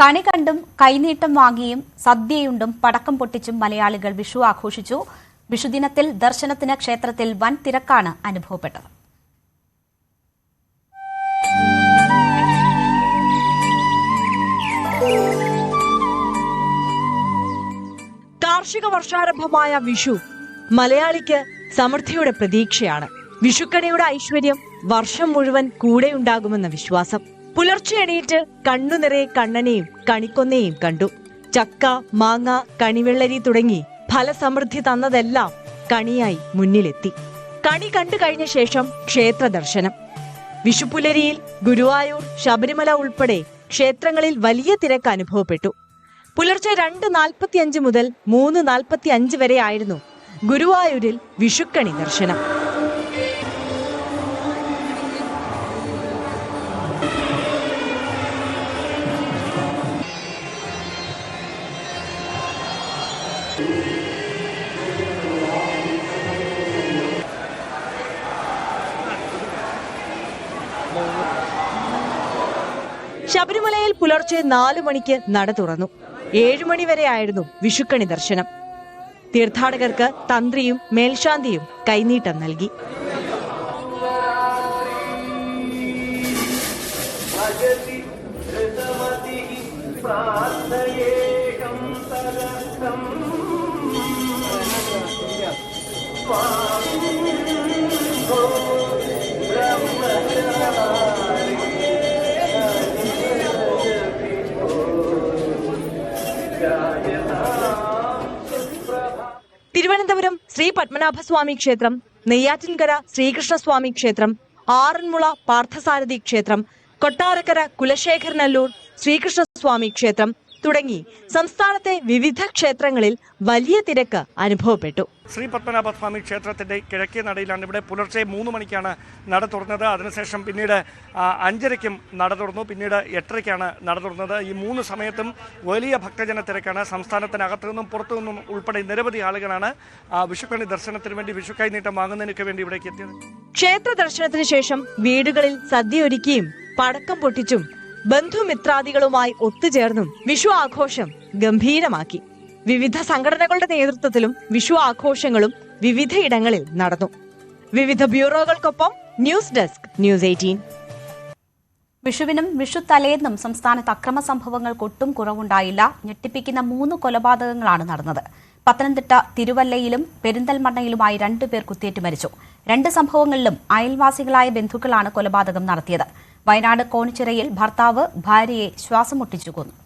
കണി കണ്ടും കൈനീട്ടം വാങ്ങിയും സദ്യയുണ്ടും പടക്കം പൊട്ടിച്ചും മലയാളികൾ വിഷു ആഘോഷിച്ചു. വിഷുദിനത്തിൽ ദർശനത്തിന് ക്ഷേത്രത്തിൽ വൻ തിരക്കാണ് അനുഭവപ്പെട്ടത്. കാർഷിക വർഷാരംഭമായ വിഷു മലയാളിക്ക് സമൃദ്ധിയുടെ പ്രതീക്ഷയാണ്. വിഷുക്കണിയുടെ ഐശ്വര്യം വർഷം മുഴുവൻ കൂടെയുണ്ടാകുമെന്ന വിശ്വാസം. പുലർച്ചെ എണീറ്റ് കണ്ണുനിറയെ കണ്ണനെയും കണിക്കൊന്നയും കണ്ടു. ചക്ക മാങ്ങ കണിവെള്ളരി തുടങ്ങി ഫലസമൃദ്ധി തന്നതെല്ലാം കണിയായി മുന്നിലെത്തി. കണി കണ്ടു കഴിഞ്ഞ ശേഷം ക്ഷേത്ര ദർശനം വിഷുപ്പുലരിയിൽ ഗുരുവായൂർ ശബരിമല ഉൾപ്പെടെ ക്ഷേത്രങ്ങളിൽ വലിയ തിരക്ക് അനുഭവപ്പെട്ടു. പുലർച്ചെ രണ്ട് നാൽപ്പത്തിയഞ്ച് മുതൽ മൂന്ന് നാൽപ്പത്തി അഞ്ച് വരെ ആയിരുന്നു ഗുരുവായൂരിൽ വിഷുക്കണി ദർശനം. ശബരിമലയിൽ പുലർച്ചെ നാലു മണിക്ക് നട തുറന്നു. ഏഴു മണി വരെയായിരുന്നു വിഷുക്കണി ദർശനം. തീർത്ഥാടകർക്ക് തന്ത്രിയും മേൽശാന്തിയും കൈനീട്ടം നൽകി. തിരുവനന്തപുരം ശ്രീ പത്മനാഭസ്വാമി ക്ഷേത്രം നെയ്യാറ്റിൻകര ശ്രീകൃഷ്ണസ്വാമി ക്ഷേത്രം ആറന്മുള പാർത്ഥസാരഥി ക്ഷേത്രം കൊട്ടാരക്കര കുലശേഖരനല്ലൂർ ശ്രീകൃഷ്ണസ്വാമി ക്ഷേത്രം തുടങ്ങി. സംസ്ഥാനത്തെ വിവിധ ക്ഷേത്രങ്ങളിൽ വലിയ തിരക്ക് അനുഭവപ്പെട്ടു. ശ്രീ പത്മനാഭസ്വാമി ക്ഷേത്രത്തിന്റെ കിഴക്കേ നടയിലാണ് ഇവിടെ പുലർച്ചെ മൂന്ന് മണിക്കാണ് നട തുറന്നത്. അതിനുശേഷം പിന്നീട് അഞ്ചരയ്ക്കും നട തുറന്നു. പിന്നീട് എട്ടരയ്ക്കാണ് നട തുറന്നത്. ഈ മൂന്ന് സമയത്തും വലിയ ഭക്തജന തിരക്കാണ്. സംസ്ഥാനത്തിനകത്തു നിന്നും പുറത്തു നിന്നും ഉൾപ്പെടെ നിരവധി ആളുകളാണ് വിഷുക്കണി ദർശനത്തിന് വേണ്ടി വിഷുക്കൈ നീട്ടം വാങ്ങുന്നതിനൊക്കെ വേണ്ടി ഇവിടേക്ക് എത്തിയത്. ക്ഷേത്ര ദർശനത്തിന് ശേഷം വീടുകളിൽ സദ്യ ഒരുക്കിയും പടക്കം പൊട്ടിച്ചും ബന്ധുമിത്രാദികളുമായി ഒത്തുചേർന്നും വിഷു ആഘോഷം ഗംഭീരമാക്കി. വിവിധ സംഘടനകളുടെ നേതൃത്വത്തിലും വിഷു ആഘോഷങ്ങളും വിവിധയിടങ്ങളിൽ നടന്നു. വിവിധ ബ്യൂറോകൾക്കൊപ്പം ന്യൂസ് ഡെസ്ക് ന്യൂസ് എയ്റ്റീൻ. വിഷുവിനും വിഷു തലേന്നും സംസ്ഥാനത്ത് അക്രമ സംഭവങ്ങൾക്ക് ഒട്ടും കുറവുണ്ടായില്ല. ഞെട്ടിപ്പിക്കുന്ന മൂന്ന് കൊലപാതകങ്ങളാണ് നടന്നത്. പത്തനംതിട്ട തിരുവല്ലയിലും പെരിന്തൽമണ്ണയിലുമായി രണ്ടുപേർ കുത്തേറ്റ് മരിച്ചു. രണ്ട് സംഭവങ്ങളിലും അയൽവാസികളായ ബന്ധുക്കളാണ് കൊലപാതകം നടത്തിയത്. വയനാട് കോണിച്ചിറയിൽ ഭർത്താവ് ഭാര്യയെ ശ്വാസം മുട്ടിച്ചു കൊന്നു